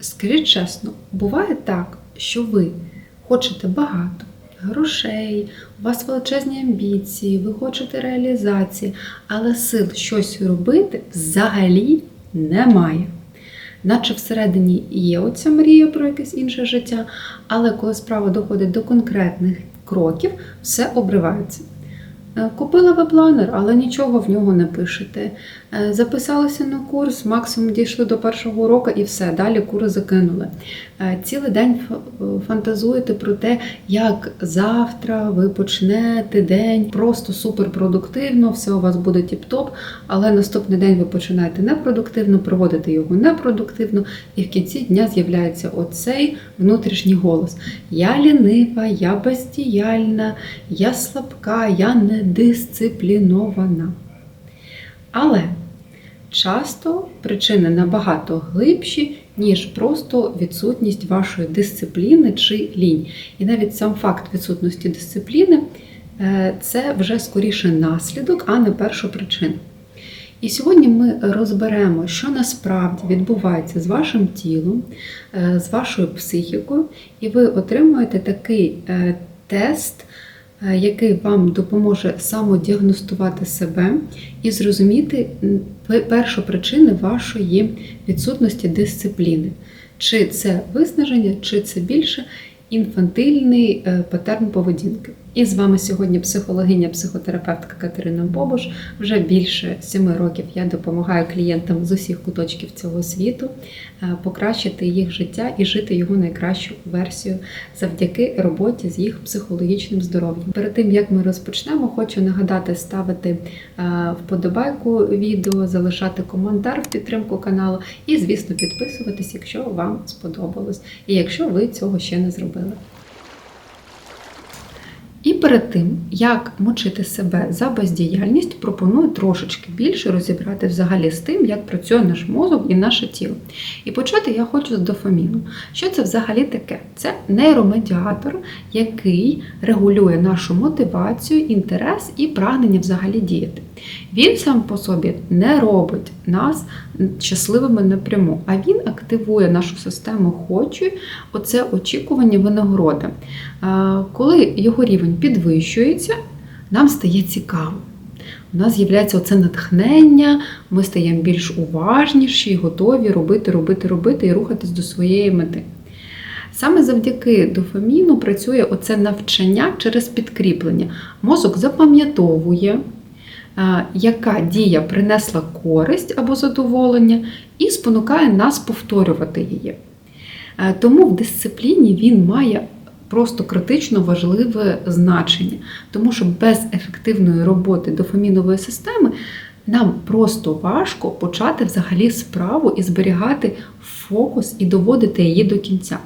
Скажіть чесно, буває так, що ви хочете багато грошей, у вас величезні амбіції, ви хочете реалізації, але сил щось робити взагалі немає. Наче всередині є оця мрія про якесь інше життя, але коли справа доходить до конкретних кроків, все обривається. Е, Купила ви планер, але нічого в нього не пишете. Е, Записалися на курс, максимум дійшли до першого уроку і все, далі курс закинули. Е, Цілий день фантазуєте про те, як завтра ви почнете день просто суперпродуктивно, все у вас буде тіп-топ, але наступний день ви починаєте непродуктивно, проводите його непродуктивно, і в кінці дня з'являється оцей внутрішній голос. Я лінива, я бездіяльна, я слабка, я недисциплінована. Але часто причини набагато глибші, ніж просто відсутність вашої дисципліни чи лінь. І навіть сам факт відсутності дисципліни е, це вже скоріше наслідок, а не перша причина. І сьогодні ми розберемо, що насправді відбувається з вашим тілом, е, з вашою психікою, і ви отримуєте такий е, тест, який вам допоможе самодіагностувати себе і зрозуміти першу причину вашої відсутності дисципліни. Чи це виснаження, чи це більше інфантильний е, патерн поведінки. І з вами сьогодні психологиня, психотерапевтка Катерина Бобуш. Вже більше семи років я допомагаю клієнтам з усіх куточків цього світу е, покращити їх життя і жити його найкращу версію завдяки роботі з їх психологічним здоров'ям. Перед тим як ми розпочнемо, хочу нагадати ставити е, вподобайку відео, залишати коментар в підтримку каналу і, звісно, підписуватись, якщо вам сподобалось, і якщо ви цього ще не зробили. І перед тим, як мучити себе за бездіяльність, пропоную трошечки більше розібрати взагалі з тим, як працює наш мозок і наше тіло. І почати я хочу з дофаміну. Що це взагалі таке? Це нейромедіатор, який регулює нашу мотивацію, інтерес і прагнення взагалі діяти. Він сам по собі не робить нас щасливими напряму, а він активує нашу систему хочу, оце очікування винагороди. Коли його рівень підвищується, нам стає цікаво. У нас з'являється оце натхнення, ми стаємо більш уважніші, готові робити, робити, робити і рухатись до своєї мети. Саме завдяки дофаміну працює оце навчання через підкріплення. Мозок запам'ятовує, яка дія принесла користь або задоволення, і спонукає нас повторювати її. Е, Тому в дисципліні він має просто критично важливе значення, тому що без ефективної роботи дофамінової системи нам просто важко почати взагалі справу і зберігати фокус і доводити її до кінця.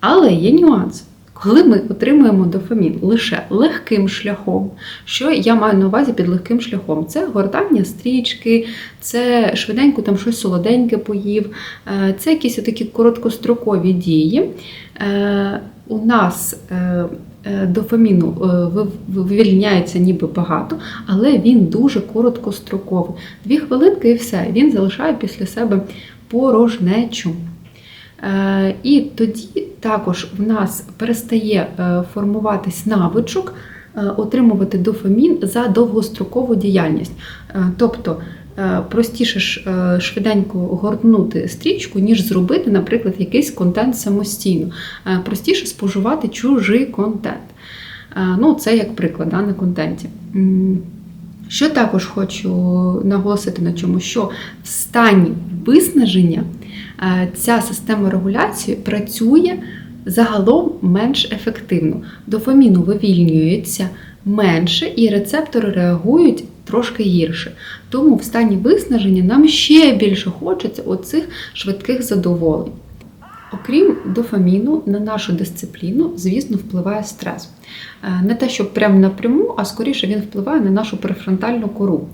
Але є нюанс. Коли ми отримуємо дофамін лише легким шляхом, що я маю на увазі під легким шляхом? Це гортання стрічки, це швиденько там щось солоденьке поїв, е, це якісь такі короткострокові дії. Е, У нас е, дофаміну вивільняється ніби багато, але він дуже короткостроковий. Дві хвилинки і все, він залишає після себе порожнечу. Е, І тоді також в нас перестає е, формуватись навичок е, отримувати дофамін за довгострокову діяльність. Тобто простіше швиденько гортнути стрічку, ніж зробити, наприклад, якийсь контент самостійно. Простіше споживати чужий контент. Ну, це як приклад да, на контенті. Що також хочу наголосити на чому, що в стані виснаження ця система регуляції працює загалом менш ефективно. Дофаміну вивільнюється менше, і рецептори реагують трошки гірше. Тому в стані виснаження нам ще більше хочеться оцих швидких задоволень. Окрім дофаміну, на нашу дисципліну, звісно, впливає стрес. Е, Не те, що прямо напряму, а скоріше він впливає на нашу префронтальну кору.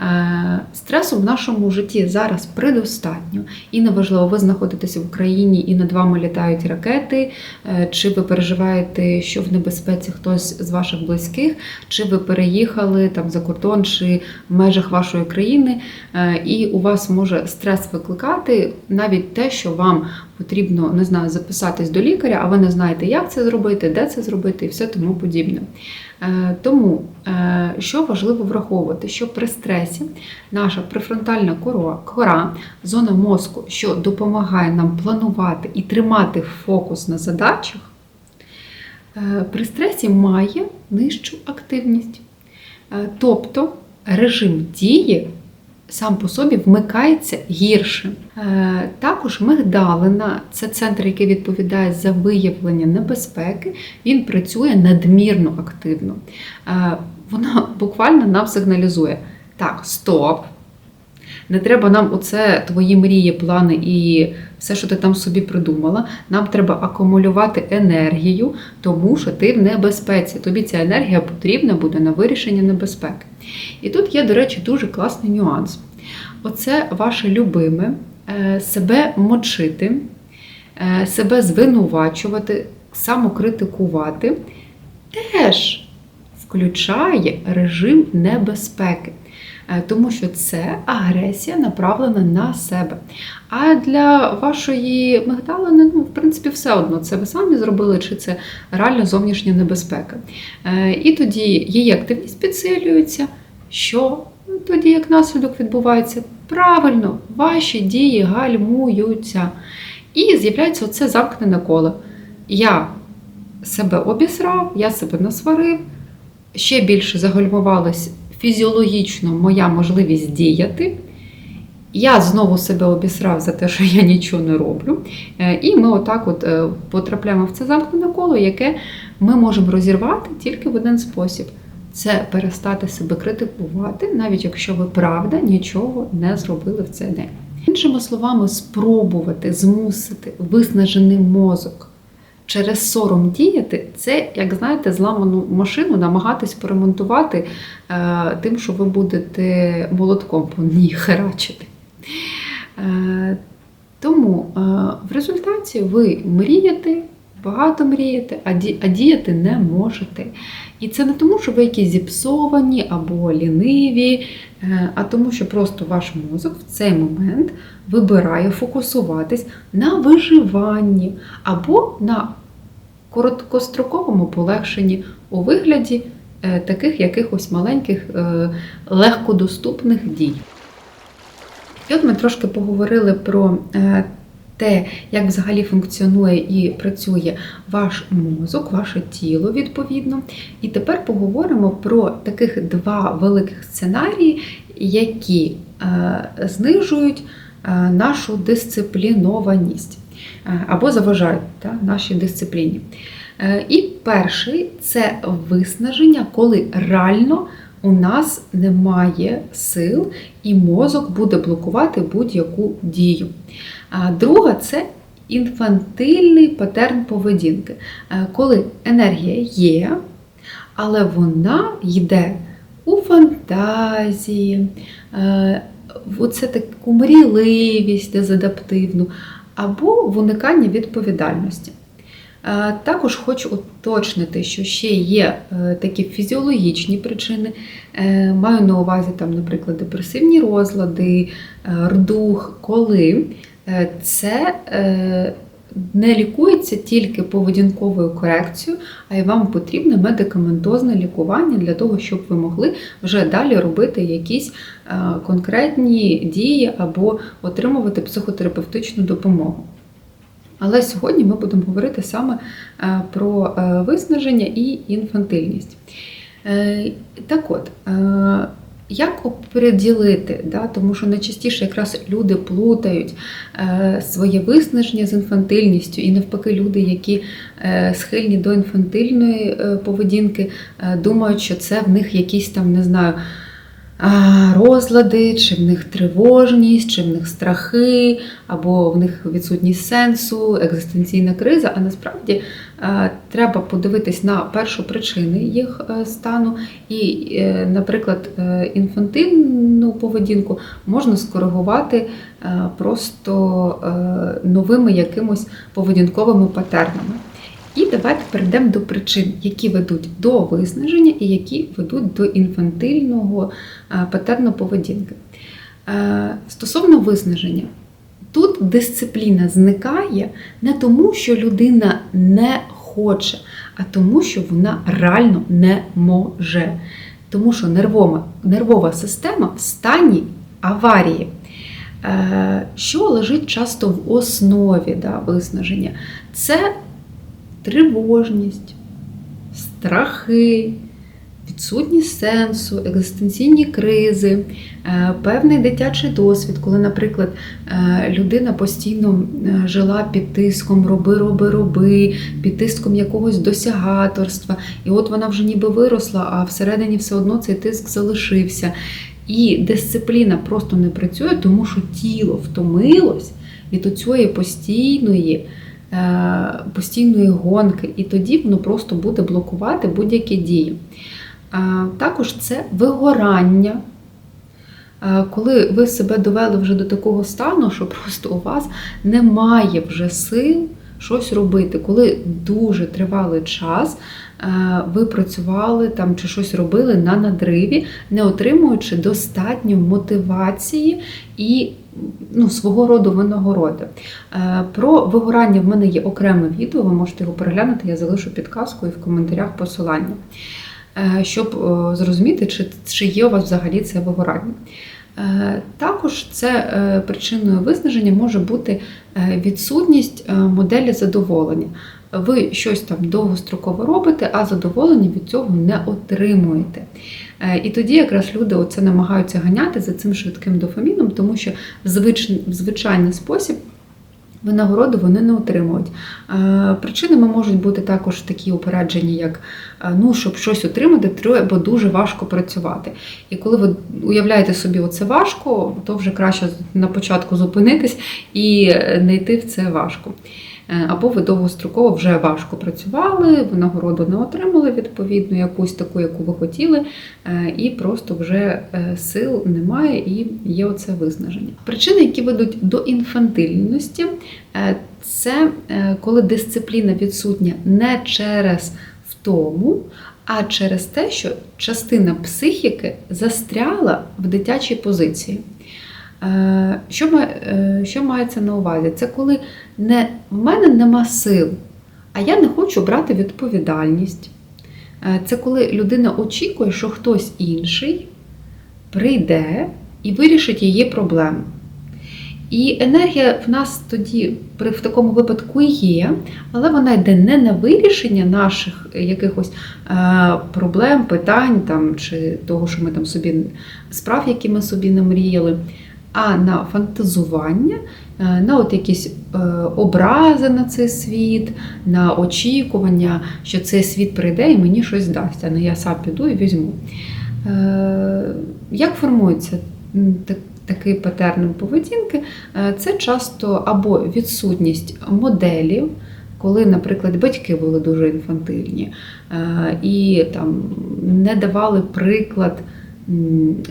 Е, Стресу в нашому житті зараз предостатньо, і неважливо, ви знаходитеся в Україні і над вами літають ракети, е, чи ви переживаєте, що в небезпеці хтось з ваших близьких, чи ви переїхали там за кордон, чи в межах вашої країни, е, і у вас може стрес викликати навіть те, що вам потрібно не знаю, записатись до лікаря, а ви не знаєте, як це зробити, де це зробити і все тому подібне. Е, Тому е, що важливо враховувати, що при стресі наша префронтальна кора, зона мозку, що допомагає нам планувати і тримати фокус на задачах, е, при стресі має нижчу активність. Тобто режим дії сам по собі вмикається гірше. Е, Також мигдалина це центр, який відповідає за виявлення небезпеки, він працює надмірно активно. Е, Вона буквально нам сигналізує: так, стоп. Не треба нам оце твої мрії, плани і все, що ти там собі придумала. Нам треба акумулювати енергію, тому що ти в небезпеці. Тобі ця енергія потрібна буде на вирішення небезпеки. І тут є, до речі, дуже класний нюанс. Оце ваше любиме е, себе мочити, е, себе звинувачувати, самокритикувати, теж включає режим небезпеки. Е, Тому що це агресія направлена на себе. А для вашої мигдалини, ну, в принципі, все одно, це ви самі зробили, чи це реально зовнішня небезпека. Е, І тоді її активність підсилюється. Що тоді як наслідок відбувається? Правильно, ваші дії гальмуються. І з'являється оце замкнене коло. Я себе обісрав, я себе насварив, ще більше загальмувалась фізіологічно моя можливість діяти. Я знову себе обісрав за те, що я нічого не роблю. Е, І ми отак от е, потрапляємо в це замкнене коло, яке ми можемо розірвати тільки в один спосіб. Це перестати себе критикувати, навіть якщо ви правда нічого не зробили в цей день. Іншими словами, спробувати змусити виснажений мозок через сором діяти, це, як знаєте, зламану машину намагатись поремонтувати е, тим, що ви будете молотком по ній херачити. Е, тому е, в результаті ви мрієте, багато мрієте, а, ді, а діяти не можете. І це не тому, що ви якісь зіпсовані або ліниві, е, а тому, що просто ваш мозок в цей момент вибирає фокусуватись на виживанні або на короткостроковому полегшенні у вигляді е, таких якихось маленьких е, легкодоступних дій. І от ми трошки поговорили про те, як взагалі функціонує і працює ваш мозок, ваше тіло відповідно. І тепер поговоримо про таких два великих сценарії, які е, знижують е, нашу дисциплінованість е, або заважають та, нашій дисципліні. І перший це виснаження, коли реально у нас немає сил, і мозок буде блокувати будь-яку дію. Друга це інфантильний патерн поведінки, коли енергія є, але вона йде у фантазії, в оце таку мрійливість дезадаптивну, або в уникання відповідальності. Е, Також хочу уточнити, що ще є е, такі фізіологічні причини. Е, Маю на увазі, там, наприклад, депресивні розлади, рдух, коли це не лікується тільки поведінковою корекцією, а й вам потрібне медикаментозне лікування для того, щоб ви могли вже далі робити якісь конкретні дії або отримувати психотерапевтичну допомогу. Але сьогодні ми будемо говорити саме е, про е, виснаження і інфантильність. Е, Так от, як оприділити, да? тому що найчастіше якраз люди плутають своє виснаження з інфантильністю, і навпаки, люди, які схильні до інфантильної поведінки, думають, що це в них якісь там, не знаю, розлади, чи в них тривожність, чи в них страхи, або в них відсутність сенсу, екзистенційна криза. А насправді треба подивитись на першу причини їх е, стану, і, е, наприклад, е, інфантильну поведінку можна скоригувати просто новими якимось поведінковими патернами. І давайте перейдемо до причин, які ведуть до виснаження і які ведуть до інфантильного е, патерну поведінки. Е, Стосовно виснаження, тут дисципліна зникає не тому, що людина не хоче, а тому, що вона реально не може. Тому що нервова, нервова система в стані аварії. Е, Що лежить часто в основі да, виснаження? Це тривожність, страхи, відсутність сенсу, екзистенційні кризи, е, певний дитячий досвід, коли, наприклад, е, людина постійно е, жила під тиском роби, роби, роби, під тиском якогось досягаторства, і от вона вже ніби виросла, а всередині все одно цей тиск залишився. І дисципліна просто не працює, тому що тіло втомилось від оцієї постійної постійної гонки, і тоді воно просто буде блокувати будь-які дії. Також це вигорання. Е, Коли ви себе довели вже до такого стану, що просто у вас немає вже сил щось робити, коли дуже тривалий час е, ви працювали там чи щось робили на надриві, не отримуючи достатньо мотивації і ну, свого роду винагороди. Е, Про вигорання в мене є окреме відео, ви можете його переглянути, я залишу підказку і в коментарях посилання, е, щоб е, зрозуміти, чи, чи є у вас взагалі це вигорання. Також це причиною виснаження може бути відсутність моделі задоволення. Ви щось там довгостроково робите, а задоволення від цього не отримуєте. Е, І тоді якраз люди оце намагаються ганяти за цим швидким дофаміном, тому що в звич- в звичайний спосіб винагороду вони не отримують. Е, Причинами можуть бути також такі упередження, як е, ну, щоб щось отримати, треба дуже важко працювати. І коли ви уявляєте собі, оце важко, то вже краще на початку зупинитись і не йти в це важко. Е, Або ви довгостроково вже важко працювали, винагороду не отримали відповідно, якусь таку, яку ви хотіли, е, і просто вже е, сил немає, і є оце виснаження. Причини, які ведуть до інфантильності, це коли дисципліна відсутня не через втому, а через те, що частина психіки застряла в дитячій позиції. Що, що мається на увазі? Це коли не, в мене нема сил, а я не хочу брати відповідальність. Е, Це коли людина очікує, що хтось інший прийде і вирішить її проблему. І енергія в нас тоді в такому випадку є, але вона йде не на вирішення наших якихось е, проблем, питань там, чи того, що ми там собі справ, які ми собі намріяли, а на фантазування, на от якісь е, образи на цей світ, на очікування, що цей світ прийде і мені щось дасть, а не я сам піду і візьму. Е, Як формується такий патерн поведінки? Е, Це часто або відсутність моделів, коли, наприклад, батьки були дуже інфантильні е, і там не давали приклад.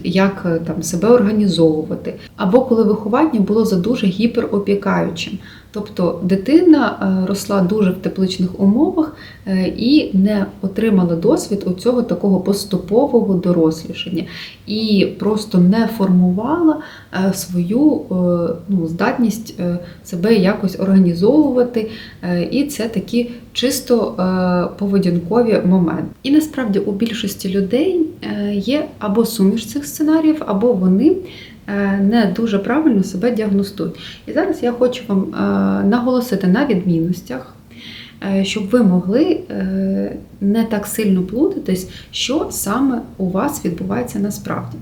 Як е, там себе організовувати, або коли виховання було за дуже гіперопікаючим. Тобто дитина е, росла дуже в тепличних умовах е, і не отримала досвід у цього такого поступового дорослішання, і просто не формувала е, свою ну, здатність себе якось організовувати. І це такі чисто поведінкові моменти. І насправді у більшості людей є або суміш цих сценаріїв, або вони не дуже правильно себе діагностують. І зараз я хочу вам е, наголосити на відмінностях, е, щоб ви могли е, не так сильно плутатись, що саме у вас відбувається насправді.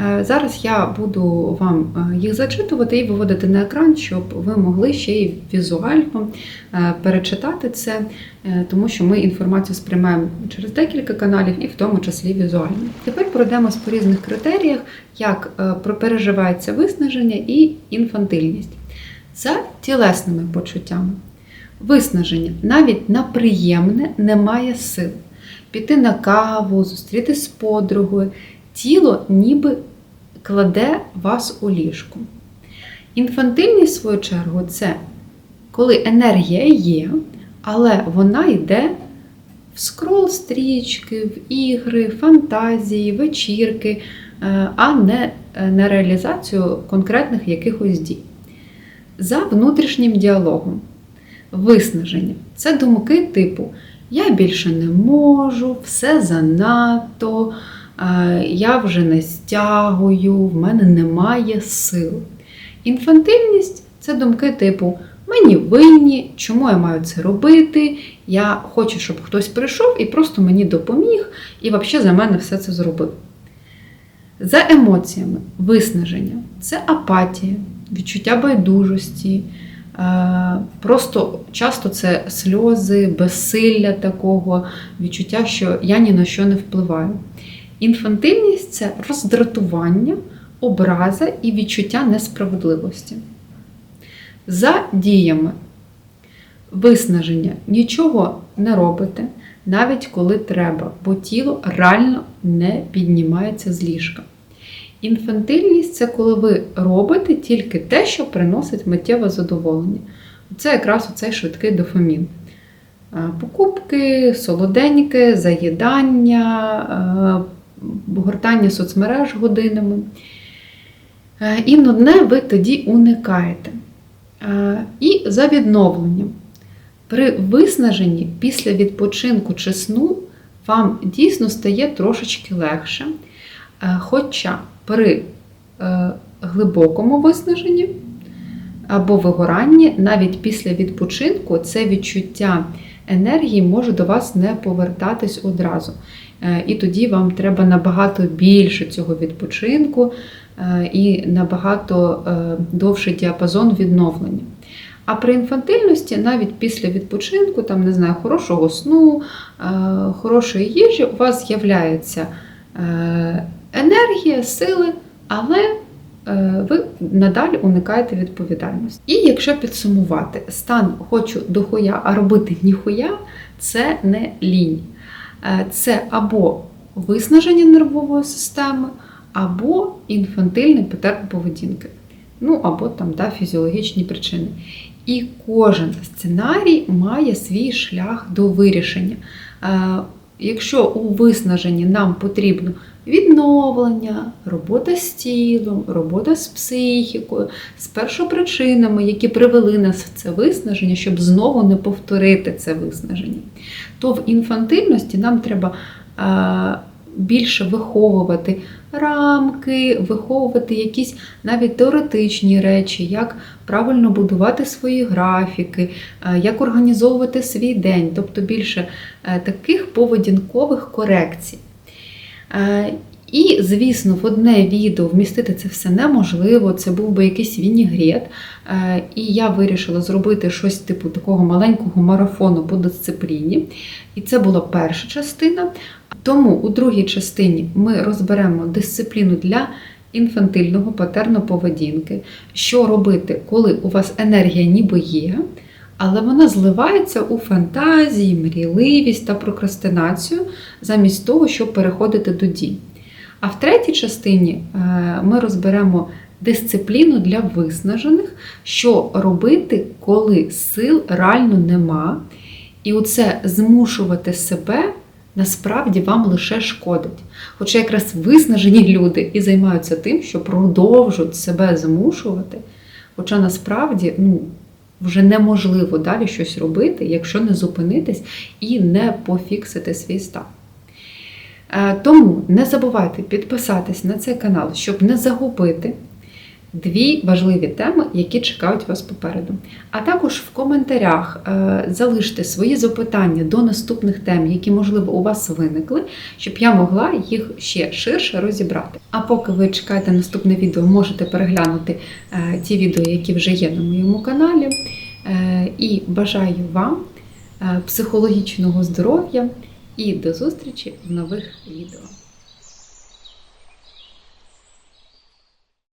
Е, Зараз я буду вам е, їх зачитувати і виводити на екран, щоб ви могли ще й візуально е, перечитати це, тому що ми інформацію сприймаємо через декілька каналів і в тому числі візуально. Тепер пройдемось по різних критеріях, як переживається виснаження і інфантильність. За тілесними почуттями. Виснаження навіть на приємне немає сил. Піти на каву, зустрітись з подругою, тіло ніби кладе вас у ліжку. Інфантильність, в свою чергу, це коли енергія є, але вона йде в скрол стрічки, в ігри, фантазії, вечірки, е, а не на реалізацію конкретних якихось дій. За внутрішнім діалогом. Виснаження це думки типу Я більше не можу, все занадто, е, я вже не стягую, в мене немає сил. Інфантильність це думки типу Мені винні, чому я маю це робити? Я хочу, щоб хтось прийшов і просто мені допоміг, і взагалі за мене все це зробив. За емоціями, виснаження це апатія, відчуття байдужості. Е, Просто часто це сльози, безсилля такого, відчуття, що я ні на що не впливаю. Інфантильність це роздратування, образа і відчуття несправедливості. За діями виснаження нічого не робите, навіть коли треба, бо тіло реально не піднімається з ліжка. Інфантильність це коли ви робите тільки те, що приносить миттєве задоволення. Це якраз оцей швидкий дофамін. Покупки, солоденьке, заїдання, гортання соцмереж годинами. Е, І нудне ви тоді уникаєте. Е, І за відновленням. При виснаженні після відпочинку чи сну вам дійсно стає трошечки легше. Е, Хоча при глибокому виснаженні або вигоранні, навіть після відпочинку, це відчуття енергії може до вас не повертатись одразу. Е, І тоді вам треба набагато більше цього відпочинку е, і набагато е, довший діапазон відновлення. А при інфантильності, навіть після відпочинку, там, не знаю, хорошого сну, хорошої їжі, у вас з'являється енергія, сили, але ви надалі уникаєте відповідальності. І якщо підсумувати, стан хочу дохуя, а робити ніхуя це не лінь. Е, Це або виснаження нервової системи, або інфантильний патерн поведінки. Ну, або там да, фізіологічні причини. І кожен сценарій має свій шлях до вирішення. Е, Якщо у виснаженні нам потрібно відновлення, робота з тілом, робота з психікою, з першопричинами, які привели нас в це виснаження, щоб знову не повторити це виснаження, то в інфантильності нам треба більше виховувати рамки, виховувати якісь навіть теоретичні речі, як правильно будувати свої графіки, як організовувати свій день, тобто більше е, таких поведінкових корекцій. Е, І, звісно, в одне відео вмістити це все неможливо, це був би якийсь вінігрет. Е, І я вирішила зробити щось типу такого маленького марафону по дисципліні. І це була перша частина. Тому у другій частині ми розберемо дисципліну для інфантильного патерну поведінки, що робити, коли у вас енергія ніби є, але вона зливається у фантазії, мрійливість та прокрастинацію, замість того, щоб переходити до дій. А в третій частині е, ми розберемо дисципліну для виснажених, що робити, коли сил реально нема, і оце змушувати себе насправді вам лише шкодить. Хоча якраз виснажені люди і займаються тим, що продовжують себе змушувати, хоча насправді ну, вже неможливо далі щось робити, якщо не зупинитись і не пофіксити свій стан. Е, Тому не забувайте підписатись на цей канал, щоб не загубити дві важливі теми, які чекають вас попереду. А також в коментарях е, залиште свої запитання до наступних тем, які, можливо, у вас виникли, щоб я могла їх ще ширше розібрати. А поки ви чекаєте наступне відео, можете переглянути е, ті відео, які вже є на моєму каналі. Е, І бажаю вам психологічного здоров'я і до зустрічі в нових відео.